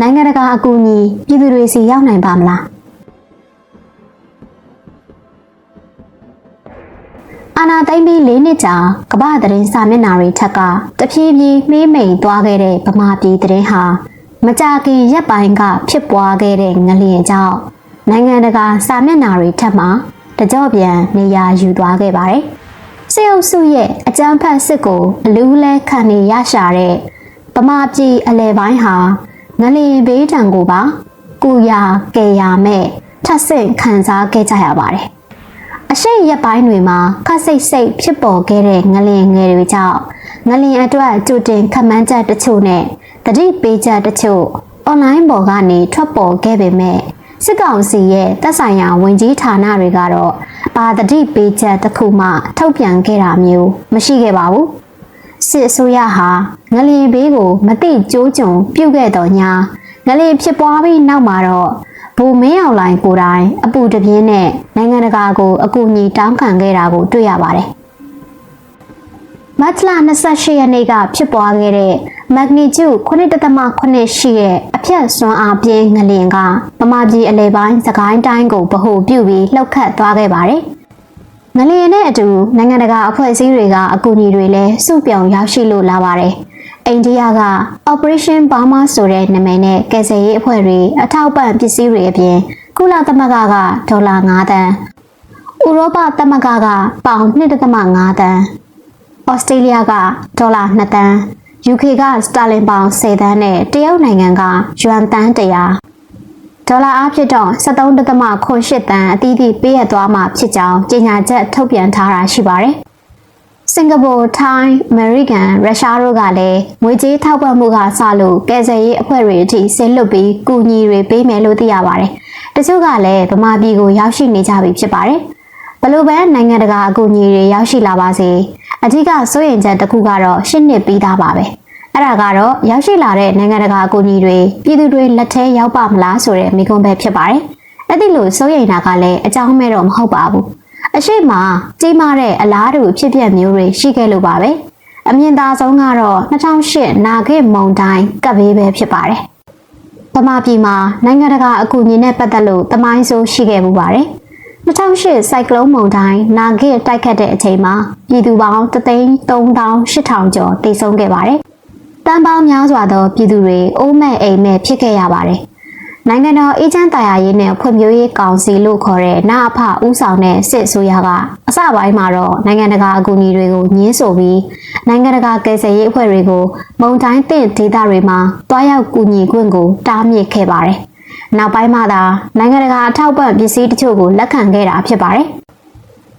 နိုင်ငံတကာအကူအညီပြည်သူတွေစီရောက်နိုင်ပါမလားအာနာသိမ့်ပြီး၄နှစ်ကြာကမ္ဘာသတင်းစာမျက်နှာတွေထက်ကတဖြည်းဖြည်းမှေးမိန်သွားခဲ့တဲ့ဗမာပြည်သတင်းဟာမကြခင်ရက်ပိုင်းကဖြစ်ပွားခဲ့တဲ့ငလျင်ကြောင့်နိုင်ငံတကာစာမျက်နှာတွေထက်မှတကြော့ပြန်နေရာယူသွားခဲ့ပါတယ်။စေအုပ်စုရဲ့အကြမ်းဖက်စစ်ကိုအလူးလဲခံနေရရှာတဲ့ဗမာပြည်အလဲပိုင်းဟာ ငလျင်ဘေးတံကိုပါကုရာကယ်ရာမဲ့ထပ်ဆင့်ခံစားခဲ့ကြရပါတယ်။အရှိတ်ရက်ပိုင်းတွေမှာခက်စိတ်စိတ်ဖြစ်ပေါ်ခဲ့တဲ့ငလျင်ငယ်တွေကြောင့်ငလျင်အတွက်ကြိုတင်ခန့်မှန်းချက်တချို့နဲ့တတိပေးချက်တချို့အွန်လိုင်းပေါ်ကနေထွက်ပေါ်ခဲ့ပေမဲ့စစ်ကောင်စီရဲ့တက်ဆိုင်ရာဝင်ကြီးဌာနတွေကတော့ပါတတိပေးချက်တစ်ခုမှထုတ်ပြန်ခဲ့တာမျိုးမရှိခဲ့ပါဘူး။ စစ်အစိုးရဟာငလျင်ဘေးကိုမတိကျိုးကြုံပြုတ်ခဲ့တော်ညာငလျင်ဖြစ်ပွားပြီးနောက်မှာတော့ဘူမင်းအောင်လိုင်ကိုယ်တိုင်အပူတပြင်းနဲ့နိုင်ငံတကာကိုအကူအညီတောင်းခံခဲ့တာကိုတွေ့ရပါတယ်။မတ်လ28ရက်နေ့ကဖြစ်ပွားခဲ့တဲ့ magnitude 9.8ရှိရဲ့အဖြတ်စွမ်းအားပြင်းငလျင်ကပမာပြည်အလဲပိုင်းစကိုင်းတိုင်းကိုဗဟိုပြုပြီးလှုပ်ခတ်သွားခဲ့ပါတယ်။ ငလျင်နဲ့အတူနိုင်ငံတကာအဖွဲ့အစည်းတွေကအကူအညီတွေလည်းစုပြောင်ရောက်ရှိလို့လာပါတယ်။အိန္ဒိယက Operation Burma ဆိုတဲ့နာမည်နဲ့ကယ်ဆယ်ရေးအဖွဲ့တွေအထောက်ပံ့ပစ္စည်းတွေအပြင်ကုလသမဂ္ဂကဒေါ်လာ9တန်းဥရောပသမဂ္ဂကပေါင်1.5တန်းဩစတြေးလျကဒေါ်လာ2တန်း UK ကစတာလင်ပေါင်10တန်းနဲ့တရုတ်နိုင်ငံကယွမ်တန်း100 ဒေါ်လာအဖြစ်တော့73.8တန်းအသီးသီးပေးရသွားမှာဖြစ်ကြောင်းကြေညာချက်ထုတ်ပြန်ထားတာရှိပါတယ်။စင်ကာပူ၊ထိုင်း၊အမေရိကန်၊ရုရှားတို့ကလည်းငွေကြေးထောက်ပံ့မှုကစလို့ကယ်ဆယ်ရေးအဖွဲ့တွေအထိဆင်းလွတ်ပြီးကူညီတွေပေးမယ်လို့သိရပါတယ်။တချို့ကလည်းဗမာပြည်ကိုရောက်ရှိနေကြပြီဖြစ်ပါတယ်။ဘလို့ပဲနိုင်ငံတကာအကူအညီတွေရောက်ရှိလာပါစေအထူးကစိုးရင်ချက်တစ်ခုကတော့ရှင်းနှစ်ပြီးသားပါပဲ။ အဲ့ဒါကတော့ရောက်ရှိလာတဲ့နိုင်ငံတကာအကူအညီတွေပြည်သူတွေလက်ထဲရောက်ပါမလားဆိုတဲ့မိကွန်းပဲဖြစ်ပါတယ်။အဲ့ဒီလိုစိုးရိမ်တာကလည်းအကြောင်းမဲ့တော့မဟုတ်ပါဘူး။အရှိမကြီးမားတဲ့အလားတူဖြစ်ပျက်မျိုးတွေရှိခဲ့လို့ပါပဲ။အမြင်သာဆုံးကတော့2008နာဂစ်မုံတိုင်းကပ်ဘေးပဲဖြစ်ပါတယ်။ဗမာပြည်မှာနိုင်ငံတကာအကူအညီနဲ့ပတ်သက်လို့တမိုင်းဆိုးရှိခဲ့မှုပါတယ်။2008စိုက်ကလုန်းမုန်တိုင်းနာဂစ်တိုက်ခတ်တဲ့အချိန်မှာပြည်သူပေါင်း338,000ကျော်တိတ်ဆုံးခဲ့ပါတယ်။တ န်ပေါင်းများစွာသောပြည်သူတွေအိုးမဲ့အိမ်မဲ့ဖြစ်ခဲ့ရပါတယ်။နိုင်ငံတော်အေဂျင့်တရားရေးနဲ့ဖွံ့ဖြိုးရေးကောင်စီလို့ခေါ်တဲ့နာအဖဦးဆောင်တဲ့စစ်အစိုးရကအစပိုင်းမှာတော့နိုင်ငံတကာအကူအညီတွေကိုညှင်းဆိုပြီးနိုင်ငံတကာကယ်ဆယ်ရေးအဖွဲ့တွေကိုမုန်တိုင်းသင့်ဒေသတွေမှာတွားရောက်ကူညီခွင့်ကိုတားမြစ်ခဲ့ပါတယ်။နောက်ပိုင်းမှသာနိုင်ငံတကာအထောက်ပံ့ပစ္စည်းတချို့ကိုလက်ခံခဲ့တာဖြစ်ပါတယ်။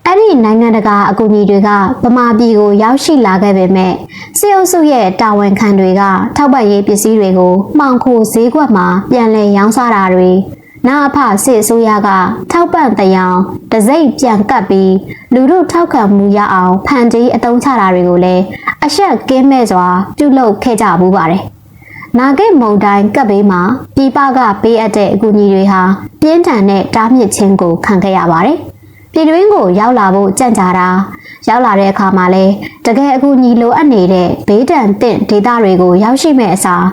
အဲ့ဒီနိုင်ငံတကာအကူအညီတွေကဗမာပြည်ကိုရောက်ရှိလာခဲ့ပေမဲ့စစ်အုပ်စုရဲ့တာဝန်ခံတွေကထောက်ပံ့ရေးပစ္စည်းတွေကိုမှောင်ခိုဈေးကွက်မှာပြန်လည်ရောင်းစားတာတွေနာအဖစစ်အစိုးရကထောက်ပံ့တရားတစိမ့်ပြန်ကပ်ပြီးလူတို့ထောက်ခံမှုရအောင်ဖန်တီးအသုံးချတာတွေကိုလည်းအအရှက်ကင်းမဲ့စွာပြုလုပ်ခဲ့ကြဘူးပါတယ်။နာဂိတ်မုံတိုင်းကပ်ဘေးမှာပြည်ပကပေးအပ်တဲ့အကူအညီတွေဟာပြင်းထန်တဲ့တားမြစ်ခြင်းကိုခံခဲ့ရပါတယ်။ ပြည်တွင်းကိုရောက်လာဖို့ကြံ့ကြာတာရောက်လာတဲ့အခါမှာလဲတကယ်အကူအညီလိုအပ်နေတဲ့ဘေးဒဏ်သင့်ဒေသတွေကိုရောက်ရှိမဲ့အစား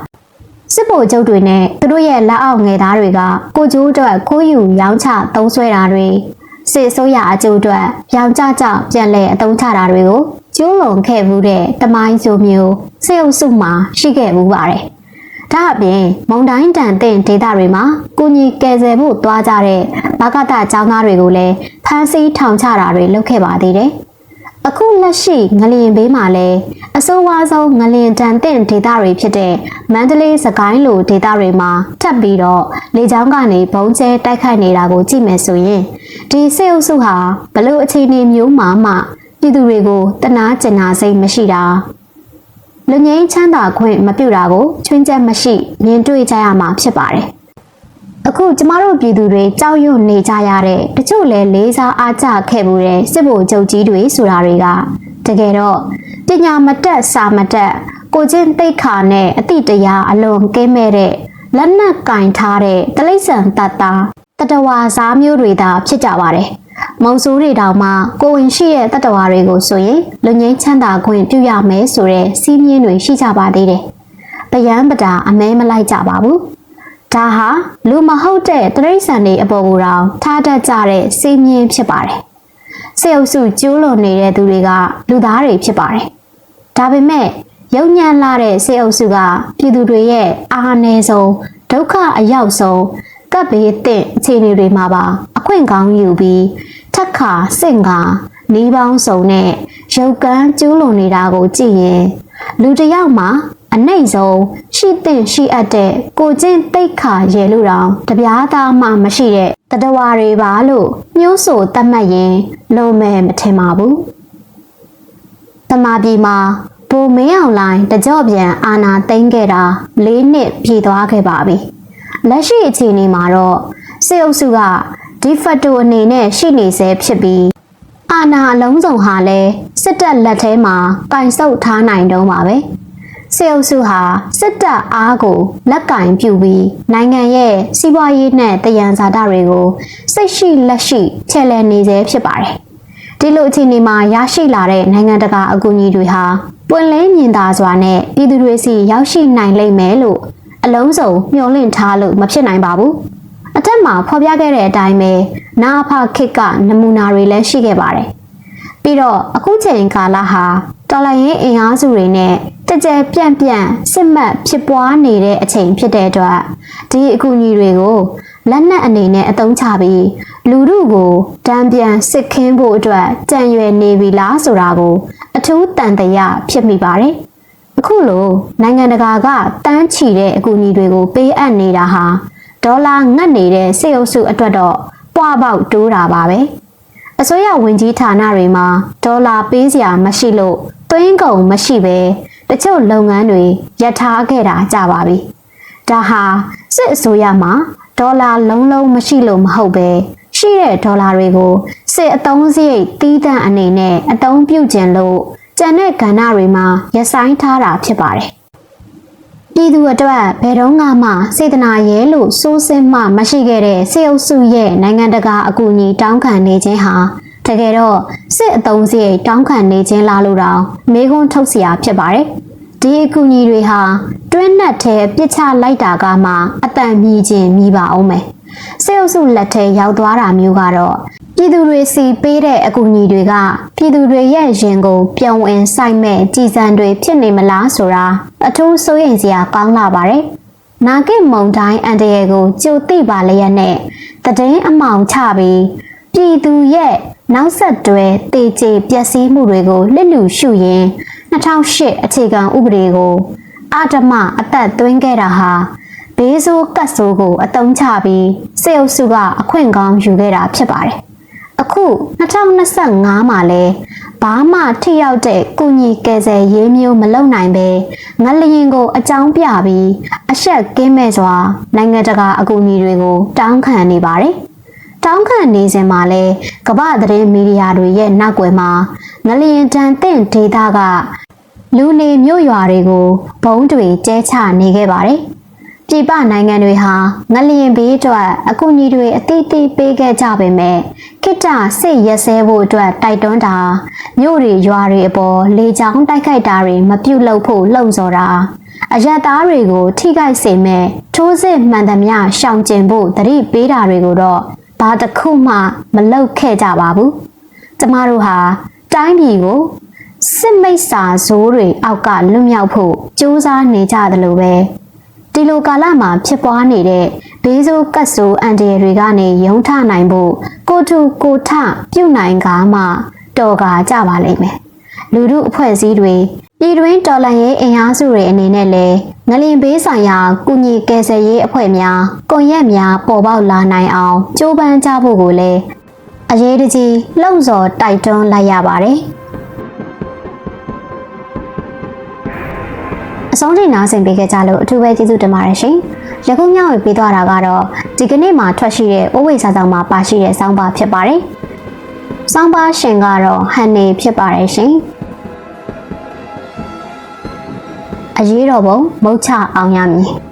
စစ်ဗိုလ်ချုပ်တွေနဲ့သူတို့ရဲ့လက်အောက်ငယ်သားတွေကကိုကျိုးအတွက်ခိုးယူရောင်းချသုံးဆွဲတာတွေစစ်အစိုးရအကျိုးအတွက်ရောင်ကြကြပြန်လဲအသုံးချတာတွေကိုကျိုးလွန်ခဲ့မှုတဲ့တမိုင်းစုမျိုးစေအုပ်စုမှာရှိခဲ့မှုပါတယ်။ ဒါအပြင်မုံတိုင်းတန်တဲ့ဒေသတွေမှာကုညီကယ်ဆယ်ဖို့သွားကြတဲ့ဘဂတကျောင်းသားတွေကိုလည်းဖမ်းဆီးထောင်ချတာတွေလုပ်ခဲ့ပါသေးတယ်။အခုလက်ရှိငလျင်ဘေးမှာလည်းအဆိုးဝါးဆုံးငလျင်တန်တဲ့ဒေသတွေဖြစ်တဲ့မန္တလေးစကိုင်းလိုဒေသတွေမှာထပ်ပြီးတော့လေကြောင်းကနေဘုံကျဲတိုက်ခိုက်နေတာကိုကြည့်မယ်ဆိုရင်ဒီစေအုပ်စုဟာဘလို့အခြေအနေမျိုးမှမှပြည်သူတွေကိုတနာကျင်နာစိတ်မရှိတာ လူငင်းချမ်းသာခွင့်မပြုတာကိုချွင်းချက်မရှိမြင်တွေ့ကြရမှာဖြစ်ပါတယ်အခုကျမတို့ပြည်သူတွေကြောက်ရွံ့နေကြရတဲ့တချို့လဲလေးစားအားကျခဲ့မှုတဲ့စစ်ဗိုလ်ချုပ်ကြီးတွေဆိုတာတွေကတကယ်တော့ပညာမတက်စာမတက်ကိုချင်းတိတ်ခါနဲ့အတိတရားအလွန်ကင်းမဲ့တဲ့လက်နက်ကင်ထားတဲ့တလိษံတတ်တာတတဝါစားမျိုးတွေသာဖြစ်ကြပါတယ်။ မုံဆိုးတွေတောင်မှကိုဝင်ရှိတဲ့တတဝါတွေကိုဆိုရင်လူငင်းချမ်းသာခွင့်ပြုရမယ်ဆိုတဲ့စီးမြင်းတွေရှိကြပါသေးတယ်။ပယံပတာအမဲမလိုက်ကြပါဘူး။ဒါဟာလူမဟုတ်တဲ့တရိษံတွေအပေါ်ကိုတောင်ထားတတ်ကြတဲ့စီးမြင်းဖြစ်ပါတယ်။စေအုပ်စုကျိုးလွန်နေတဲ့သူတွေကလူသားတွေဖြစ်ပါတယ်။ဒါပေမဲ့ရုံညံလာတဲ့စေအုပ်စုကပြည်သူတွေရဲ့အားနည်းဆုံးဒုက္ခအရောက်ဆုံးကပ်ဘေးတဲ့အခြေအနေတွေမှာပါအခွင့်ကောင်းယူပြီး ထက်ခါစင့်ကာနီးပေါင်းစုံနဲ့ရုပ်ကန်းကျူးလွန်နေတာကိုကြည့်ရင်လူတစ်ယောက်မှာအနှိမ့်ဆုံးရှိတဲ့ရှိအပ်တဲ့ကိုချင်းတိတ်ခါရဲလို့တောင်တပြားသားမှမရှိတဲ့တတဝါတွေပါလို့ညှိုးဆိုတတ်မှတ်ရင်လုံးမဲမထင်ပါဘူးတမာပြည်မှာဘိုမင်းအောင်လိုင်းတကြော့ပြန်အာနာသိမ်းခဲ့တာ၄နှစ်ပြည့်သွားခဲ့ပါပြီလက်ရှိအခြေအနေမှာတော့စေအုပ်စုက ဒီဖတ်တိုအနေနဲ့ရှိနေဆဲဖြစ်ပြီးအာနာအလုံးစုံဟာလည်းစစ်တပ်လက်ထဲမှာကင်ဆုပ်ထားနိုင်တော့ပါပဲစေအုပ်စုဟာစစ်တပ်အားကိုလက်ကင်ပြုပြီးနိုင်ငံရဲ့စီးပွားရေးနဲ့တယံဇာတတွေကိုစိတ်ရှိလက်ရှိချဲ့လဲနေစေဖြစ်ပါတယ်ဒီလိုအခြေအနေမှာရရှိလာတဲ့နိုင်ငံတကာအကူအညီတွေဟာပွင့်လင်းမြင်သာစွာနဲ့ပြည်သူတွေစီရောက်ရှိနိုင်လိမ့်မယ်လို့အလုံးစုံမျှော်လင့်ထားလို့မဖြစ်နိုင်ပါဘူး။ အထက်မှာဖော်ပြခဲ့တဲ့အတိုင်းပဲနာအဖခစ်ကနမူနာတွေလည်းရှိခဲ့ပါတယ်။ပြီးတော့အခုချိန်ကာလဟာတော်လိုင်းရင်အင်အားစုတွေနဲ့တကြဲပြန့်ပြန့်စစ်မှတ်ဖြစ်ပွားနေတဲ့အချိန်ဖြစ်တဲ့အတွက်ဒီအကူအညီတွေကိုလက်နက်အနေနဲ့အသုံးချပြီးလူမှုကိုတံပြန်စစ်ခင်းဖို့အတွက်ကြံရွယ်နေပြီလားဆိုတာကိုအထူးတန်တရားဖြစ်မိပါတယ်။အခုလိုနိုင်ငံတကာကတန်းချီတဲ့အကူအညီတွေကိုပေးအပ်နေတာဟာ ဒေါ်လာငတ်နေတဲ့စေအုပ်စုအတွက်တော့ပွားပေါက်တိုးတာပါပဲ။အစိုးရဝင်ကြီးဌာနတွေမှာဒေါ်လာပေးစရာမရှိလို့သွင်းကုန်မရှိပဲတချို့လုပ်ငန်းတွေရပ်ထားခဲ့တာကြပါပြီ။ဒါဟာစစ်အစိုးရမှာဒေါ်လာလုံးလုံးမရှိလို့မဟုတ်ပဲရှိတဲ့ဒေါ်လာတွေကိုစစ်အသုံးစရိတ်တီးတန့်အနေနဲ့အသုံးပြုခြင်းလို့ကျန်တဲ့ကဏ္ဍတွေမှာရဆိုင်ထားတာဖြစ်ပါတယ်။ ပြည်သူအတွက်ဘယ်တော့မှစေတနာရဲလို့စိုးစင်းမှမရှိခဲ့တဲ့စေအုပ်စုရဲ့နိုင်ငံတကာအကူအညီတောင်းခံနေခြင်းဟာတကယ်တော့စစ်အသုံးစရိတ်တောင်းခံနေခြင်းလားလို့တောင်မေးခွန်းထုတ်เสียဖြစ်ပါတယ်။ဒီအကူအညီတွေဟာတွင်းနက်ထဲပြစ်ချလိုက်တာကမှအတန်မြည်ခြင်းမြည်ပါအောင်မယ်။စေအုပ်စုလက်ထဲရောက်သွားတာမျိုးကတော့ ပြည်သူတွေစီပေးတဲ့အကူအညီတွေကပြည်သူတွေရဲ့ရင်ကိုပြောင်းဝင်ဆိုင်မဲ့ကြည်စံတွေဖြစ်နေမလားဆိုတာအထူးစိုးရိမ်စရာကောင်းလာပါတယ်။နာကိမုံတိုင်းအန်တရဲကိုကြိုသိပါလျက်နဲ့တည်င်းအမောင်ချပြီးပြည်သူရဲ့နောက်ဆက်တွဲတေချေပျက်စီးမှုတွေကိုလစ်လူရှုရင်း2008အခြေခံဥပဒေကိုအာဓမအသက်သွင်းခဲ့တာဟာဘေးဆိုးကတ်ဆိုးကိုအတုံးချပြီးစေအုပ်စုကအခွင့်ကောင်းယူခဲ့တာဖြစ်ပါတယ်။ အခု2025မှာလဲဘာမှထိရောက်တဲ့ကုညီကယ်ဆယ်ရေးမျိုးမလုပ်နိုင်ပဲငလျင်ကိုအကြောင်းပြပြီးအရှက်ကင်းမဲ့စွာနိုင်ငံတကာအကူအညီတွေကိုတောင်းခံနေပါတယ်။တောင်းခံနေစဉ်မှာလဲကမ္ဘာသတင်းမီဒီယာတွေရဲ့နောက်ွယ်မှာငလျင်တန်တဲ့ဒေတာကလူနေမြို့ရွာတွေကိုဘုံတွေကျဲချနေခဲ့ပါတယ်။ ပြည်ပနိုင်ငံတွေဟာငလျင်ဘေးအတွက်အကူအညီတွေအတိအသေးပေးခဲ့ကြပေမဲ့ခိတ္တစစ်ရက်စဲဖို့အတွက်တိုက်တွန်းတာမြို့တွေရွာတွေအပေါ်လေကြောင်းတိုက်ခိုက်တာတွေမပြုတ်လုပ်ဖို့လှုံ့ဆော်တာအရက်သားတွေကိုထိခိုက်စေမဲ့ထိုးစစ်မှန်သမျှရှောင်ကျဉ်ဖို့တတိပေးတာတွေကိုတော့ဘာတစ်ခုမှမလုပ်ခဲ့ကြပါဘူး။ကျမတို့ဟာတိုင်းပြည်ကိုစစ်မိတ်စာဇိုးတွေအောက်ကလွတ်မြောက်ဖို့ကြိုးစားနေကြတယ်လို့ပဲ ဒီလိုကာလမှာဖြစ်ပွားနေတဲ့ဘေးဆိုးကတ်ဆိုးအန်ဒီရတွေကနေရုံထနိုင်ဖို့ကိုထုကိုထပြုတ်နိုင်ကားမှတော်ကာကြပါလိမ့်မယ်လူမှုအဖွဲ့အစည်းတွေပြည်တွင်းတော်လှန်ရေးအင်အားစုတွေအနေနဲ့လည်းငလင်ဘေးဆိုင်ရာကုညီကယ်ဆယ်ရေးအဖွဲ့များကွန်ရက်များပေါ်ပေါက်လာနိုင်အောင်ကြိုးပမ်းကြဖို့ကိုလည်းအရေးတကြီးလှုံ့ဆော်တိုက်တွန်းလိုက်ရပါတယ်။ အဆုံးထိနားဆင်ပေးခဲ့ကြလို့အထူးပဲကျေးဇူးတင်ပါတယ်ရှင်။ယခုမျှဝေပေးသွားတာကတော့ဒီကနေ့မှာထွက်ရှိတဲ့အိုးဝေစာဆောင်မှာပါရှိတဲ့စောင်းပါဖြစ်ပါတယ်။စောင်းပါရှင်ကတော့ဟန်နေဖြစ်ပါတယ်ရှင်။အရေးတော်ပုံမုတ်ချအောင်ရမည်။